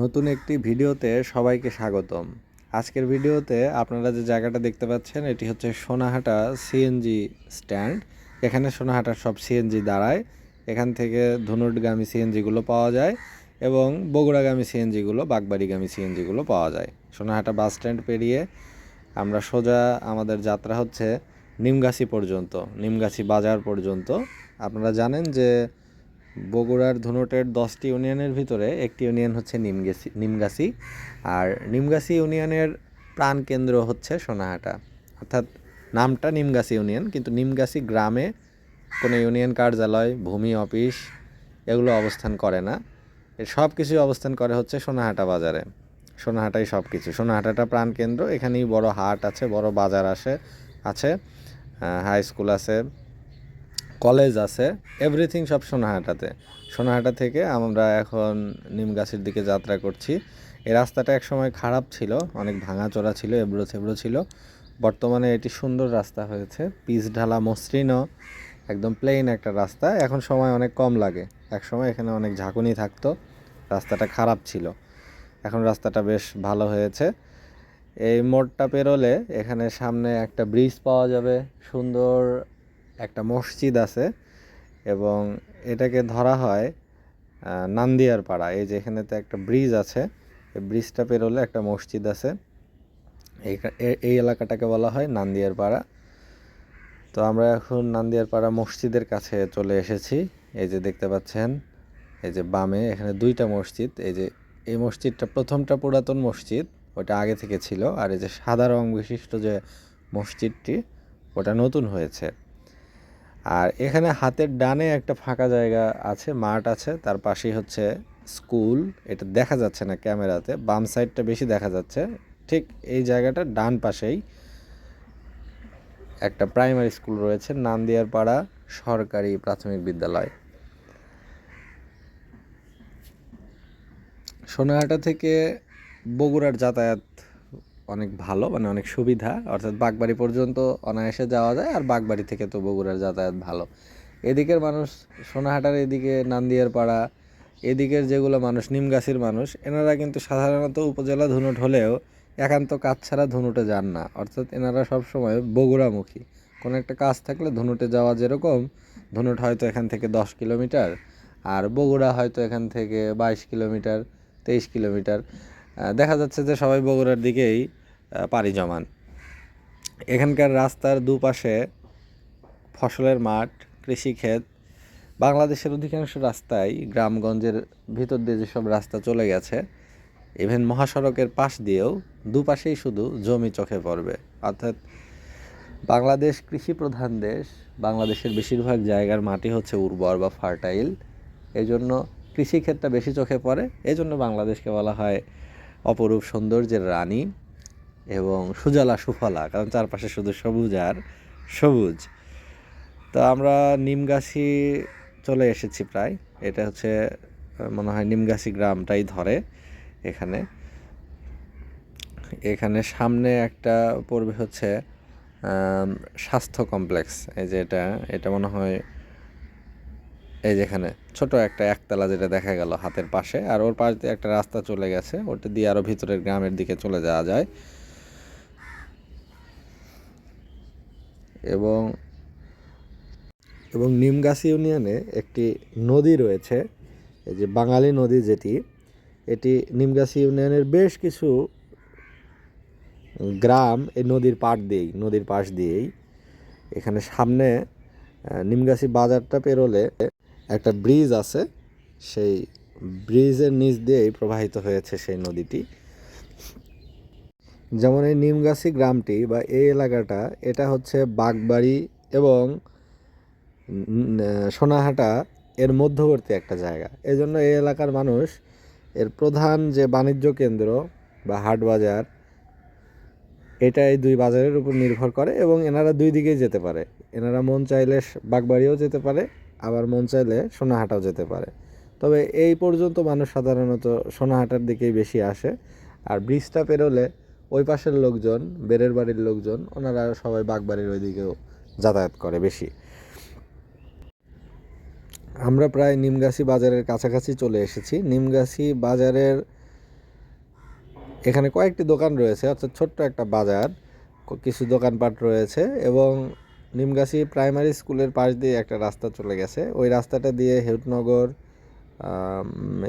নতুন একটি ভিডিওতে সবাইকে স্বাগতম। আজকের ভিডিওতে আপনারা যে জায়গাটা দেখতে পাচ্ছেন, এটি হচ্ছে সোনাহাটা সিএনজি স্ট্যান্ড এখানে সোনাহাটার সব সিএনজি দাঁড়ায়। এখান থেকে ধনুটগামী সিএনজিগুলো পাওয়া যায় এবং বগুড়াগামী সিএনজিগুলো বাগবাড়িগামী সিএনজিগুলো পাওয়া যায়। সোনাহাটা বাস স্ট্যান্ড পেরিয়ে আমরা সোজা আমাদের যাত্রা হচ্ছে নিমগাছি পর্যন্ত, নিমগাছি বাজার পর্যন্ত। আপনারা জানেন যে বগুড়ার ধনুটের দশটি ইউনিয়নের ভিতরে একটি ইউনিয়ন হচ্ছে নিমগাছি নিমগাছি। আর নিমগাছি ইউনিয়নের প্রাণকেন্দ্র হচ্ছে সোনাহাটা। অর্থাৎ নামটা নিমগাছি ইউনিয়ন, কিন্তু নিমগাছি গ্রামে কোনো ইউনিয়ন কার্যালয়, ভূমি অফিস এগুলো অবস্থান করে না। এর সব কিছুই অবস্থান করে হচ্ছে সোনাহাটা বাজারে। সোনাহাটাই সব কিছু সোনাহাটাটা প্রাণকেন্দ্র এখানেই বড় হাট আছে, বড় বাজার আসে, আছে হাই স্কুল আছে কলেজ আছে এভরিথিং সব সোনাহাটাতে। সোনাহাটা থেকে আমরা এখন নিমগাছির দিকে যাত্রা করছি। এই রাস্তাটা একসময় খারাপ ছিল, অনেক ভাঙাচোরা ছিল, এবড়ো থেবড়ো ছিল। বর্তমানে এটি সুন্দর রাস্তা হয়েছে পিচ ঢালা মসৃণও একদম প্লেন একটা রাস্তা। এখন সময় অনেক কম লাগে। এক সময় এখানে অনেক ঝাঁকুনি থাকতো, রাস্তাটা খারাপ ছিল। এখন রাস্তাটা বেশ ভালো হয়েছে। এই মোড়টা পেরোলে এখানে সামনে একটা ব্রিজ পাওয়া যাবে, সুন্দর একটা মসজিদ আছে এবং এটাকে ধরা হয় নান্দিয়ার পাড়া এই যে এখানেতে একটা ব্রিজ আছে, এই ব্রিজটা পেরোলে একটা মসজিদ আছে। এই- এই এলাকাটাকে বলা হয় নান্দিয়ার পাড়া তো আমরা এখন নান্দিয়ার পাড়া মসজিদের কাছে চলে এসেছি। এই যে দেখতে পাচ্ছেন, এই যে বামে এখানে দুইটা মসজিদ। এই যে, এই মসজিদটা প্রথমটা পুরাতন মসজিদ, ওটা আগে থেকে ছিল। আর এই যে সাদা রং বিশিষ্ট যে মসজিদটি, ওটা নতুন হয়েছে। আর এখানে হাতের ডানে একটা ফাঁকা জায়গা আছে, মাঠ আছে, তার পাশেই হচ্ছে স্কুল। এটা দেখা যাচ্ছে না ক্যামেরাতে, বাম সাইডটা বেশি দেখা যাচ্ছে। ঠিক এই জায়গাটা ডান পাশেই একটা প্রাইমারি স্কুল রয়েছে নান্দিয়ার পাড়া সরকারি প্রাথমিক বিদ্যালয়। সোনাহাটা থেকে বগুড়ার যাতায়াত অনেক ভালো মানে অনেক সুবিধা। অর্থাৎ বাগবাড়ি পর্যন্ত অনায়াসে যাওয়া যায় আর বাগবাড়ি থেকে তো বগুড়ার যাতায়াত ভালো। এদিকের মানুষ সোনাহাটার এদিকে নান্দিয়ার পাড়া, এদিকের যেগুলো মানুষ, নিমগাছির মানুষ, এনারা কিন্তু সাধারণত উপজেলা ধুনুট হলেও একান্ত কাজ ছাড়া ধুনুটে যান না। অর্থাৎ এনারা সবসময় বগুড়ামুখী। কোনো একটা কাজ থাকলে ধুনুটে যাওয়া যেরকম, ধুনুট হয়তো এখান থেকে দশ কিলোমিটার, আর বগুড়া হয়তো এখান থেকে বাইশ কিলোমিটার, তেইশ কিলোমিটার। দেখা যাচ্ছে যে সবাই বগুড়ার দিকেই পাড়ি জমান। এখানকার রাস্তার দুপাশে ফসলের মাঠ, কৃষিক্ষেত, বাংলাদেশের অধিকাংশ রাস্তায় গ্রামগঞ্জের ভিতর দিয়ে যেসব রাস্তা চলে গেছে ইভেন মহাসড়কের পাশ দিয়েও দুপাশেই শুধু জমি চোখে পড়বে। অর্থাৎ বাংলাদেশ কৃষি প্রধান দেশ, বাংলাদেশের বেশিরভাগ জায়গার মাটি হচ্ছে উর্বর বা ফার্টাইল। এই জন্য কৃষিক্ষেত্রটা বেশি চোখে পড়ে। এই জন্য বাংলাদেশকে বলা হয় অপরূপ সৌন্দর্যের রানী এবং সুজলা সুফলা, কারণ চারপাশে শুধু সবুজ আর সবুজ। তো আমরা নিমগাছি চলে এসেছি প্রায়। এটা হচ্ছে, মনে হয় নিমগাছি গ্রামটাই ধরে এখানে। এখানে সামনে একটা পড়বে হচ্ছে স্বাস্থ্য কমপ্লেক্স। এই যে এটা এটা মনে হয় এই যেখানে ছোট একটা একতলা যেটা দেখা গেল হাতের পাশে, আর ওর পাশ দিয়ে একটা রাস্তা চলে গেছে। ওটা দিয়ে আরও ভিতরের গ্রামের দিকে চলে যাওয়া যায়। এবং এবং নিমগাছি ইউনিয়নে একটি নদী রয়েছে, এই যে বাঙালি নদী যেটি। এটি নিমগাছি ইউনিয়নের বেশ কিছু গ্রাম এই নদীর পাড় দিয়েই, নদীর পাশ দিয়েই। এখানে সামনে নিমগাছি বাজারটা পেরোলে একটা ব্রিজ আছে, সেই ব্রিজের নিচ দিয়েই প্রবাহিত হয়েছে সেই নদীটি। যেমন এই নিমগাছি গ্রামটি বা এই এলাকাটা, এটা হচ্ছে বাগবাড়ি এবং সোনাহাটা এর মধ্যবর্তী একটা জায়গা। এই জন্য এই এলাকার মানুষ এর প্রধান যে বাণিজ্য কেন্দ্র বা হাট বাজার, এটা এই দুই বাজারের উপর নির্ভর করে এবং এনারা দুই দিকেই যেতে পারে। এনারা মন চাইলে বাগবাড়িও যেতে পারে আবার মন চাইলে সোনাহাটাও যেতে পারে। তবে এই পর্যন্ত মানুষ সাধারণত সোনাহাটার দিকেই বেশি আসে। আর ব্রিজটা পেরোলে ওই পাশের লোকজন, বেরের বাড়ির লোকজন, ওনারা সবাই বাগবাড়ির ওই দিকেও যাতায়াত করে বেশি। আমরা প্রায় নিমগাছি বাজারের কাছাকাছি চলে এসেছি। নিমগাছি বাজারের এখানে কয়েকটি দোকান রয়েছে, অর্থাৎ ছোট্ট একটা বাজার, কিছু দোকানপাট রয়েছে এবং নিমগাছি প্রাইমারি স্কুলের পাশ দিয়ে একটা রাস্তা চলে গেছে। ওই রাস্তাটা দিয়ে হেউটনগর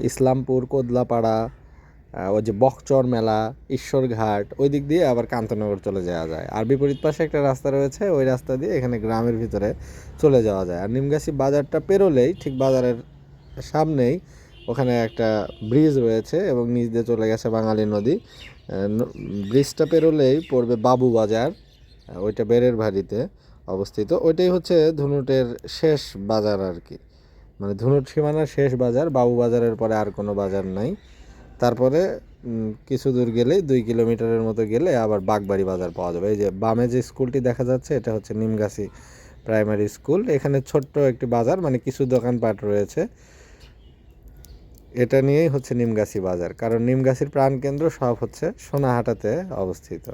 ইসলামপুর, কোদলাপাড়া ওই যে বকচর মেলা, ঈশ্বরঘাট, ওই দিক দিয়ে আবার কান্তনগর চলে যাওয়া যায়। আর বিপরীত পাশে একটা রাস্তা রয়েছে, ওই রাস্তা দিয়ে এখানে গ্রামের ভিতরে চলে যাওয়া যায়। আর নিমগাছি বাজারটা পেরোলেই ঠিক বাজারের সামনেই ওখানে একটা ব্রিজ রয়েছে এবং নিচ দিয়ে চলে গেছে বাঙালি নদী। ব্রিজটা পেরোলেই পড়বে বাবু বাজার ওইটা বেরের ভারিতে অবস্থিত। ওইটাই হচ্ছে ধুনুটের শেষ বাজার আর কি মানে ধুনুট সীমানার শেষ বাজার, বাবু বাজারের পরে আর কোনো বাজার নাই। তারপরে কিছু দূর গেলেই দুই কিলোমিটারের মতো গেলে আবার বাগবাড়ি বাজার পাওয়া যাবে। এই যে বামে যে স্কুলটি দেখা যাচ্ছে, এটা হচ্ছে নিমগাছি প্রাইমারি স্কুল। এখানে ছোট্ট একটি বাজার মানে কিছু দোকানপাট রয়েছে। এটা নিয়েই হচ্ছে নিমগাছি বাজার। কারণ নিমগাছির প্রাণকেন্দ্র সব হচ্ছে সোনাহাটাতে অবস্থিত।